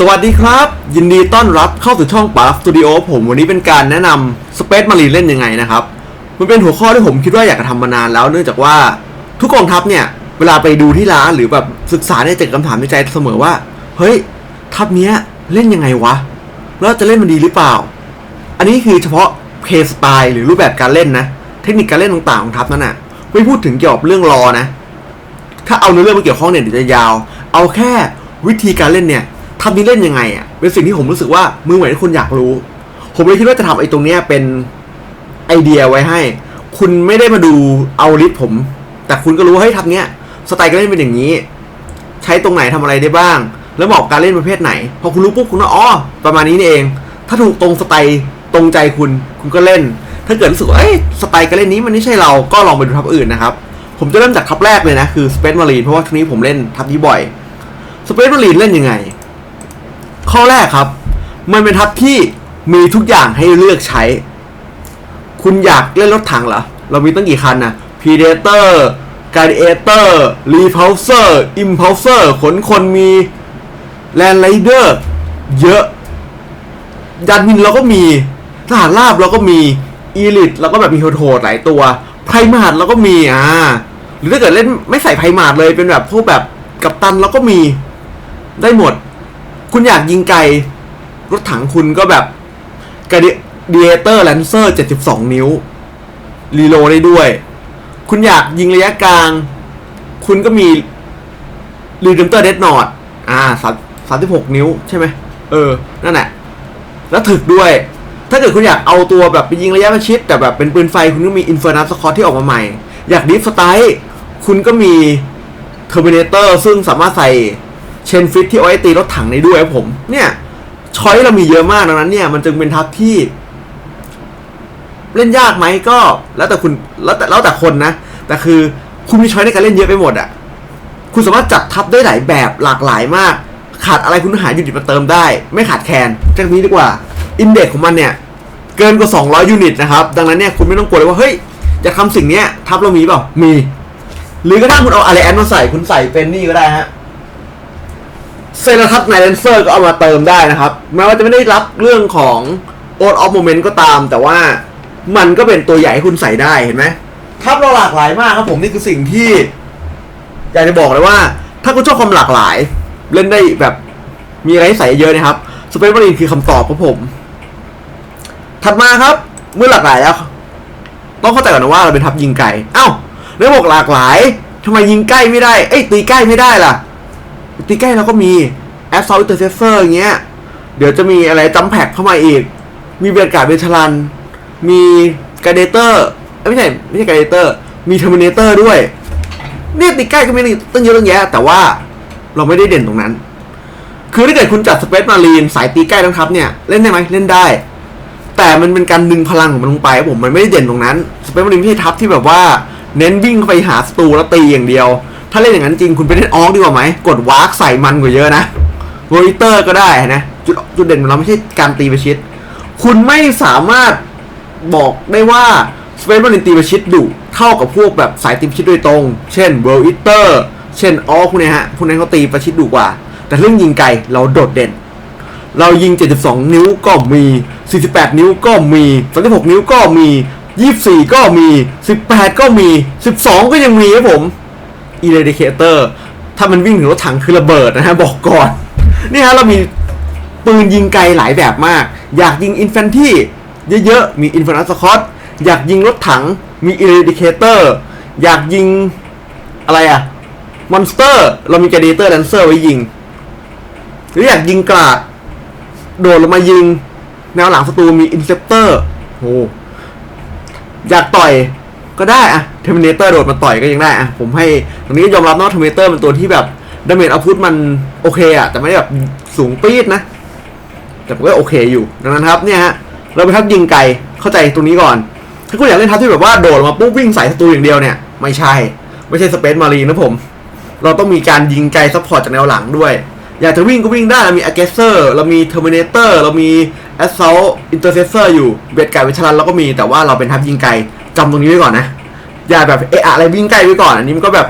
สวัสดีครับ ยินดีต้อนรับเข้าสู่ช่องปาร์สตูดิโอผมวันนี้เป็นการแนะนำสเปซมารีเล่นยังไงนะครับ มันเป็นหัวข้อที่ผมคิดว่าอยากจะทำมานานแล้วเนื่องจากว่าทุกกองทัพเนี่ย เวลาไปดูที่ร้านหรือแบบศึกษาเนี่ยจะเกิดคำถามในใจเสมอว่า เฮ้ย ทัพเนี้ยเล่นยังไงวะ แล้วจะเล่นมันดีหรือเปล่า อันนี้คือเฉพาะเพย์สไตล์หรือรูปแบบการเล่นนะ เทคนิคการเล่นต่างๆของทัพนั้นน่ะไม่พูดถึงเกี่ยวกับเรื่องรอนะ ถ้าเอาเนื้อเรื่องมาเกี่ยวข้องเนี่ยเดี๋ยวจะยาว เอาแค่วิธีการเล่นเนี่ย ทำนี้เล่นยังไงอะเป็นสิ่งที่ผมรู้สึกว่ามือใหม่ทุกคนอยากรู้ ผมเลยคิดว่าจะทำไอ้ตรงเนี้ยเป็นไอเดียไว้ให้ คุณไม่ได้มาดูเอาลิสต์ผม แต่คุณก็รู้ว่าเฮ้ยทับเนี้ยสไตล์การเล่นเป็นอย่างนี้ ใช้ตรงไหนทำอะไรได้บ้าง แล้วเหมาะการเล่นประเภทไหน พอคุณรู้ปุ๊บคุณก็อ๋อประมาณนี้นี่เอง ถ้าถูกตรงสไตล์ตรงใจคุณคุณก็เล่น ถ้าเกิดรู้สึกว่าเอ้ยสไตล์การเล่นนี้มันไม่ใช่เราก็ลองไปดูทัพอื่นนะครับผมจะเริ่มจากทัพแรกเลยนะคือ Space Marine เพราะว่าทีนี้ผมเล่นทัพนี้บ่อย Space Marine เล่นยังไง ข้อแรกครับ มันเป็นทัพที่มีทุกอย่างให้เลือกใช้ คุณอยากเล่นรถถังเหรอ เรามีตั้งกี่คันนะ Predator Gladiator Repulsor Impulsor ขนคนมี Land Rider เยอะ ยันมินเราก็มี ทหารราบเราก็มี อีลิทเราก็แบบมีโหดๆหลายตัว ไพรมาดเราก็มีอ่า หรือถ้าเกิดเล่นไม่ใส่ไพรมาดเลยเป็นแบบพวกแบบกัปตันเราก็มีได้หมด คุณอยากยิงไกล รถถังคุณก็แบบกาเดียเตอร์แลนเซอร์ 72 นิ้ว รีโลได้ด้วย คุณอยากยิงระยะกลาง คุณก็มีรีเดมเตอร์เดดนอดอ่าสามสิบหกนิ้วใช่ไหมเออ นั่นแหละ แล้วถึกด้วย ถ้าเกิดคุณอยากเอาตัวแบบไปยิงระยะประชิด แต่แบบเป็นปืนไฟคุณก็มีอินเฟอร์นัสคอตที่ออกมาใหม่ อยากดิฟสไตล์คุณก็มีเทอร์มินเตอร์ซึ่งสามารถใส่ เชนฟิตที่เอาไว้ตีรถถังได้ด้วยครับผม เนี่ยช้อยเรามีเยอะมากดังนั้นเนี่ยมันจึงเป็นทัพที่ เล่นยากไหมก็ แล้วแต่คุณแล้วแต่แล้วแต่คนนะ แต่คือคุณมีช้อยในการเล่นเยอะไปหมดอะคุณสามารถจัดทับได้หลายแบบหลากหลายมาก ขาดอะไรคุณหายูนิตมาเติมได้ ไม่ขาดแคลนจากนี้ดีกว่าอินเด็กของมันเนี่ย เกินกว่า 200 ยูนิตนะครับ ดังนั้นเนี่ยคุณไม่ต้องกลัวเลยว่า เฮ้ยจะทำสิ่งนี้ทับเรามีเปล่ามี หรือกระทั่งคุณเอาอะไรแอนมาใส่คุณใส่เป็นนี่ก็ได้ฮะ เซราทับไนเลนเซอร์ก็เอามาเติมได้นะครับแม้ว่าจะไม่ได้รับเรื่องของโอ d ออฟโมเมนต์ก็ตาม แต่ว่ามันก็เป็นตัวใหญ่ให้คุณใส่ได้เห็นไหมทับเราหลากหลายมากครับผมนี่คือสิ่งที่อยากจะบอกเลยว่า ถ้าคุณชอบความหลากหลาย เล่นได้แบบมีอะไรให้ใส่เยอะนะครับสเปซมารีนคือคำตอบของผม ถัดมาครับ เมื่อหลากหลายแล้ว ต้องเข้าใจก่อนนะว่าเราเป็นทัพยิงไกลเอ้าแล้วบอกหลากหลายทำไมยิงใกล้ไม่ได้เอ้ยตีใกล้ไม่ได้ล่ะ ตีใกล้เราก็มีแอสซอล t เตอร์เซเซอร์อย่างเงี้ย เดี๋ยวจะมีอะไรจัมแพ็กเข้ามาอีก มีเบียร์กาเบชลัน มีกาเดเตอร์ไม่ใช่ไม่ใช่กาเดเตอร์ มีเทอร์มินเตอร์ด้วยเนี่ยตีใกล้ก็มีตั้งเยอะตั้งแยะแต่ว่าเราไม่ได้เด่นตรงนั้น คือถ้าเกิดคุณจัดสเปซมารีนสายตีใกล้ทั้งทัพเนี่ยเล่นได้ไหมเล่นได้ แต่มันเป็นการดึงพลังของมันลงไปครับผมมันไม่ได้เด่นตรงนั้นสเปซมารีนไม่ใช่ทัพที่แบบว่าเน้นวิ่งไปหาศัตรูแล้วตีอย่างเดียว ถ้าเล่นอย่างนั้นจริงคุณไปเล่นออกดีกว่าไหม กดวาร์กใส่มันกว่าเยอะนะโมนิเตอร์ก็ได้นะ จุดจุดเด่นของเราไม่ใช่การตีประชิด คุณไม่สามารถบอกได้ว่าสเปซมารินตีประชิดดุเท่ากับพวกแบบสายตีประชิดโดยตรง เช่นเว r ร์ d ิเตอร์เช่นออกพวกนี้ฮะพวกนั้นเขาตีประชิดดุกว่า แต่เรื่องยิงไกลเราโดดเด่น เรายิง 72 นิ้วก็มี 48 นิ้วก็มี 36 นิ้วก็มี 24 ก็มี 18 ก็มี 12 ก็ยังมีครับผม e r a d i c a t o r ถ้ามันวิ่งถึงรถถังคือระเบิดนะฮะ บอกก่อน นี่ฮะ เรามีปืนยิงไกลหลายแบบมาก อยากยิงอินแฟนที่เยอะๆ มีอินฟ n นัสคอตอยากยิงรถถังมี e r a d i c a t o r อร์อยากยิงอะไรอะมอนสเตอร์ เรามี Gladiator Lancer ไว้ยิง หรืออยากยิงกราด โดดลงมายิง แนวหลังศัตรูมีอินเซปเตอร์โอ้อยากต่อย ก็ได้อะเทมินเตอร์โดดมาต่อยก็ยังได้อะผมให้ตรงนี้ยอมรับนะเทมินเตอร์เป็นตัวที่แบบดาเมจเอาพุทมันโอเคอะแต่ไม่ได้แบบสูงปี๊ดนะ แต่ก็โอเคอยู่ดังนั้นครับเนี่ยฮะเราไปทับยิงไกลเข้าใจตรงนี้ก่อน ถ้าคุณอยากเล่นทับที่แบบว่าโดดมาปุ๊บวิ่งใส่ศัตรูอย่างเดียวเนี่ย ไม่ใช่ ไม่ใช่สเปซมารีนะผม เราต้องมีการยิงไกลซัพพอร์ตจากแนวหลังด้วย อยากจะวิ่งก็วิ่งได้เรามี Aggressor เรามี Terminator เรามี Assault Intercessor อยู่เบ็ดไก่เวชลันเราก็มีแต่ว่าเราเป็นทัพยิงไกล จำตรงนี้ไว้ก่อนนะ อย่าแบบเอะอะไรวิ่งใกล้ไว้ก่อน อันนี้มันก็แบบ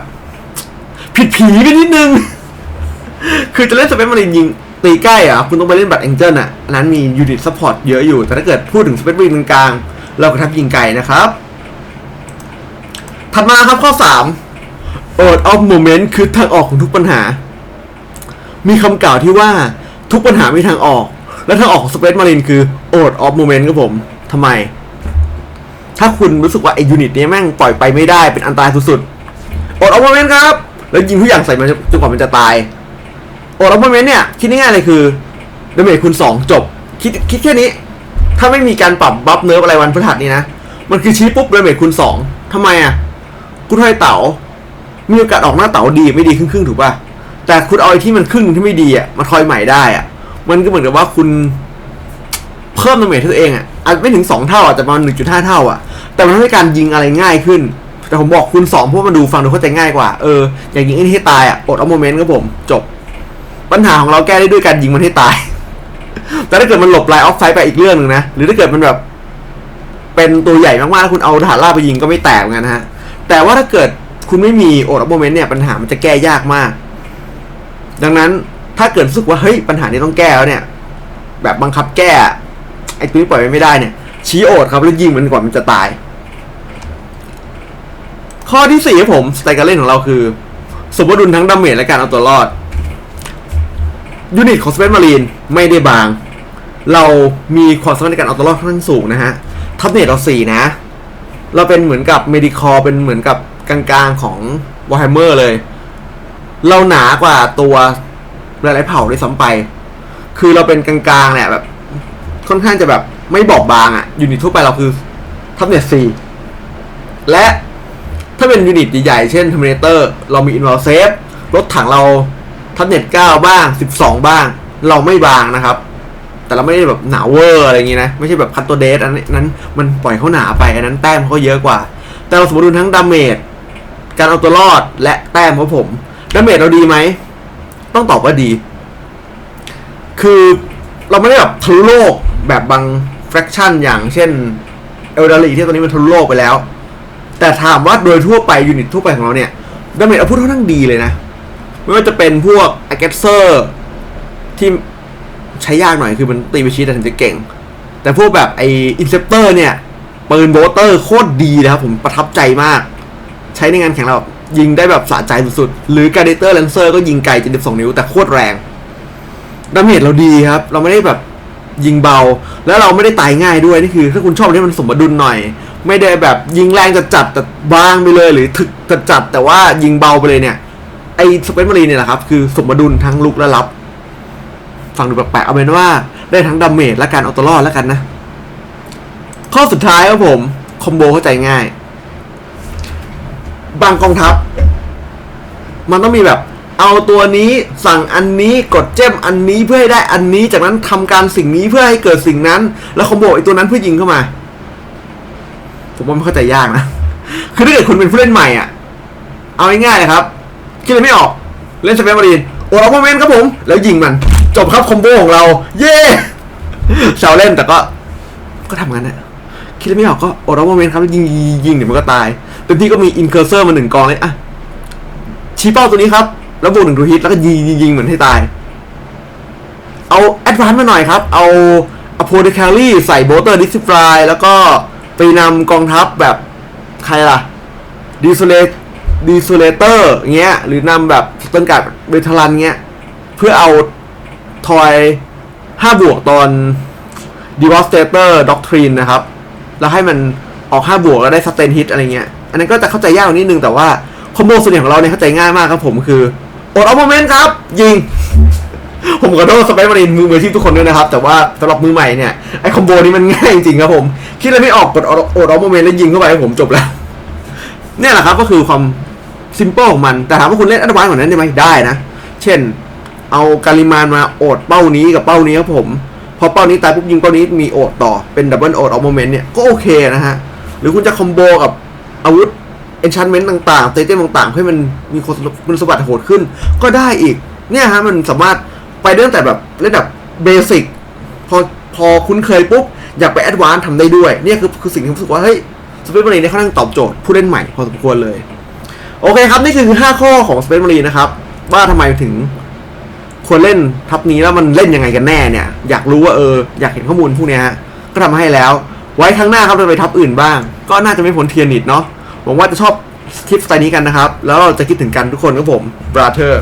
ผิดผีไปนิดนึง คือจะเล่นสเปซมารีนยิงตีใกล้อะคุณต้องไปเล่นบัตรแองเจิลอะอันนั้นมียูนิตซัพพอร์ตเยอะอยู่ แต่ถ้าเกิดพูดถึงสเปซวินกลาง เราก็ทับยิงไกลนะครับ ถัดมาครับข้อ3 Earth of Moment คือทางออกของทุกปัญหา มีคำกล่าวที่ว่าทุกปัญหามีทางออก และทางออกของ Space Marine คือ Earth of Moment ครับผมทำไม ถ้าคุณรู้สึกว่าไอยูนิตนี้แม่งปล่อยไปไม่ได้เป็นอันตรายสุดๆ Earth of Moment ครับ แล้วยิงทุกอย่างใส่มันจนกว่ามันจะตาย Earth of Moment เนี่ย คิดง่ายๆเลยคือดาเมจคุณ2จบ คิดคิดแค่นี้ ถ้าไม่มีการปรับบัฟเนิร์ฟอะไรวันพฤหัสนี้นะ มันคือชี้ปุ๊บดาเมจคุณ2ทำไมอะ คุณให้เต๋ามีโอกาสออกหน้าเต๋าดีไม่ดีครึ่งๆถูกป่ะแต่คุณเอาไอ้ที่มันครึ่งที่ไม่ดีอะมาทอยใหม่ได้อะมันก็เหมือนกับว่าคุณ เพิ่มดาเมจตัวเองอะอาจไม่ถึง 2 เท่าอะแต่ประมาณ1.5 เท่าอะแต่มันทำให้การยิงอะไรง่ายขึ้น แต่ผมบอกคุณ2เพราะมันดูฟังดูเข้าใจง่ายกว่า เอออย่างยิงไอ้นี่ให้ตายอะอดเอาโมเมนต์ครับผม จบ ปัญหาของเราแก้ได้ด้วยการยิงมันให้ตาย แต่ถ้าเกิดมันหลบไลน์ออฟไซด์ไปอีกเรื่องหนึ่งนะหรือถ้าเกิดมันแบบเป็นตัวใหญ่มากๆแล้วคุณเอาทหารล่าไปยิงก็ไม่แตกเหมือนกันนะฮะแต่ว่าถ้าเกิดคุณไม่มีโอดโมเมนต์เนี่ยปัญหามันจะแก้ยากมาก ดังนั้นถ้าเกิดรู้สึกว่าเฮ้ยปัญหานี้ต้องแก้แล้วเนี่ย แบบบังคับแก้ ไอ้ตัวนี้ปล่อยไปไม่ได้เนี่ย ชี้โอดครับแล้วยิงมันก่อนมันจะตาย ข้อที่สี่ผมสไตล์การเล่นของเราคือ สมดุลทั้งดาเมจและการเอาตัวรอด ยูนิตของสเปซมารีนไม่ได้บาง เรามีความสามารถในการเอาตัวรอดค่อนข้างสูงนะฮะทับเนตเราสี่นะ เราเป็นเหมือนกับเมดิคอเป็นเหมือนกับกลางๆของวอ r h เมอร์เลย เราหนากว่าตัวหลายๆเผ่าด้วยซ้ำไป คือเราเป็นกลางๆเนี่ยแบบ ค่อนข้างจะแบบไม่บอบบางอะ่ะยูนิตทั่วไปเราคือทับเน็ตสี่และถ้าเป็นยูนิตใหญ่ๆ เช่น Terminator เรามี Inval Safe รถถังเราทับเน็ต9บ้าง12บ้าง เราไม่บางนะครับ แต่เราไม่ได้แบบหนาเวอร์อะไรอย่างงี้นะ ไม่ใช่แบบคัตตัวเดสอันนั้นมันปล่อยเขาหนาไป อันนั้นแต้มเขาเยอะกว่า แต่เราสมดุลทั้งดาเมจการเอาตัวรอดและแต้มของผมดาเมจเราดีไหม ต้องตอบว่าดี คือ เราไม่ได้แบบทะลุโลกแบบบางแฟคชั่นอย่างเช่นเอลดารีที่ตอนนี้มันทะลุโลกไปแล้ว แต่ถามว่าโดยทั่วไปยูนิตทั่วไปของเราเนี่ยดาเมจเอาพูดค่อนข้างดีเลยนะ ไม่ว่าจะเป็นพวกอ g เกเซอร์ที่ใช้ยากหน่อยคือมันตีไปชี้แต่ถึงจะเก่ง แต่พวกแบบไออินเซปเตอร์เนี่ยปืนโบเตอร์โคตรดีนะครับผมประทับใจมาก ใช้ในงานแข่งเรายิงได้แบบสะใจสุดๆ หรือการเดเตอร์แลนเซอร์ก็ยิงไกล 72 นิ้วแต่โคตรแรง ดาเมจเราดีครับ เราไม่ได้แบบยิงเบา แล้วเราไม่ได้ตายง่ายด้วยนี่คือถ้าคุณชอบที่มันสมดุลหน่อย ไม่ได้แบบยิงแรงจัดจัดแต่บางไปเลย หรือถึกจัดจัดแต่ว่ายิงเบาไปเลยเนี่ยไอ้สเปซมารีเนี่ยแหละครับ คือสมดุลทั้งลุกและรับฟังดูแปลกๆเอาเป็นว่าได้ทั้งดาเมจและการเอาตัวรอดแล้วกันนะ ข้อสุดท้ายครับผม คอมโบเข้าใจง่าย บางกองทัพ มันต้องมีแบบ เอาตัวนี้สั่งอันนี้กดเจ้มอันนี้เพื่อให้ได้อันนี้จากนั้นทำการสิ่งนี้เพื่อให้เกิดสิ่งนั้น แล้วคอมโบไอตัวนั้นเพื่อยิงเข้ามา ผมว่าไม่เข้าใจยากนะ คือถ้าเกิดคุณเป็นผู้เล่นใหม่อะ เอาง่ายๆเลยครับคิดอะไรไม่ออก เล่นสเปซมารีนโอ้เราโมเมนต์ครับผม แล้วยิงมัน จบครับคอมโบของเรา เย้ชาวเล่นแต่ก็ ก็ทำงั้นแหละคิดอะไรไม่ออกก็โอ้เราโมเมนต์ครับแล้วยิงยิงยิงเดี๋ยวมันก็ตายเต็มที่ก็มีอินเคอร์เซอร์มาหนึ่งกองเลยอะชี้เป้าตัวนี้ครับ แล้วบวกหนึ่งทูฮิตแล้วก็ยิงยิงยิงเหมือนให้ตาย เอาแอดวานซ์มาหน่อยครับ เอาอโพเดคารี่ใส่โบเตอร์ดิสฟลายแล้วก็ไปนำกองทัพแบบใครล่ะดีโซเลดีโซเลเตอร์เงี้ย หรือนำแบบตันกาดเบทลันเงี้ย เพื่อเอาทอย5บวกตอน Devastator Doctrine นนะครับ แล้วให้มันออก5บวกแล้วได้สเตนฮิตอะไรเงี้ย อันนั้นก็จะเข้าใจยากนิดนึงแต่ว่าคอมโบส่วนใหญ่ของเราเนี่ยเข้าใจง่ายมากครับผมคือ อดเอาโมเมนต์ครับ ยิง ผมขอโทษสเปซมารีนมือมืออาชีพทุกคนด้วยนะครับ แต่ว่าสำหรับมือใหม่เนี่ยไอคอมโบนี้มันง่ายจริงครับผม คิดอะไรไม่ออกกดอดเอาโมเมนต์แล้วยิงเข้าไปให้ผมจบแล้ว เนี่ยแหละครับก็คือความซิมเปิลของมัน แต่ถามว่าคุณเล่นอัดวานกว่านั้นได้ไหมได้นะ เช่น เอาการิมานมาโอดเป้านี้กับเป้านี้ครับผม พอเป้านี้ตายปุ๊บยิงเป้านี้มีโอดต่อเป็นดับเบิลโอดออโมเมนต์เนี่ยก็โอเคนะฮะ หรือคุณจะคอมโบกับอาวุธ enchantment ต่างๆเตเต้ต่างๆ ให้มันมีคุณสมบัติโหดขึ้น ก็ได้อีก เนี่ยฮะมันสามารถไปได้ตั้งแต่แบบระดับเบสิกพอพอคุ้นเคยปุ๊บ อยากไปแอดวานซ์ทำได้ด้วย เนี่ยคือคือสิ่งที่ผมรู้สึกว่า เฮ้ยสเปซมารีเนี่ยค่อนข้งตอบโจทย์ผู้เล่นใหม่พอสมควรเลย โอเคครับ นี่คือ 5 ข้อของ Space Marine นะครับ ว่าทำไมถึงควรเล่นทัพนี้แล้วมันเล่นยังไงกันแน่เนี่ย อยากรู้ว่าเออ อยากเห็นข้อมูลพวกเนี้ยฮะก็ทำมาให้แล้ว ไว้ครั้งหน้าครับเราไปทัพอื่นบ้าง ก็น่าจะไม่พ้นเทียนิดเนาะ หวังว่าจะชอบคลิปสไตล์นี้กันนะครับ แล้วเราจะคิดถึงกันทุกคนครับผม brother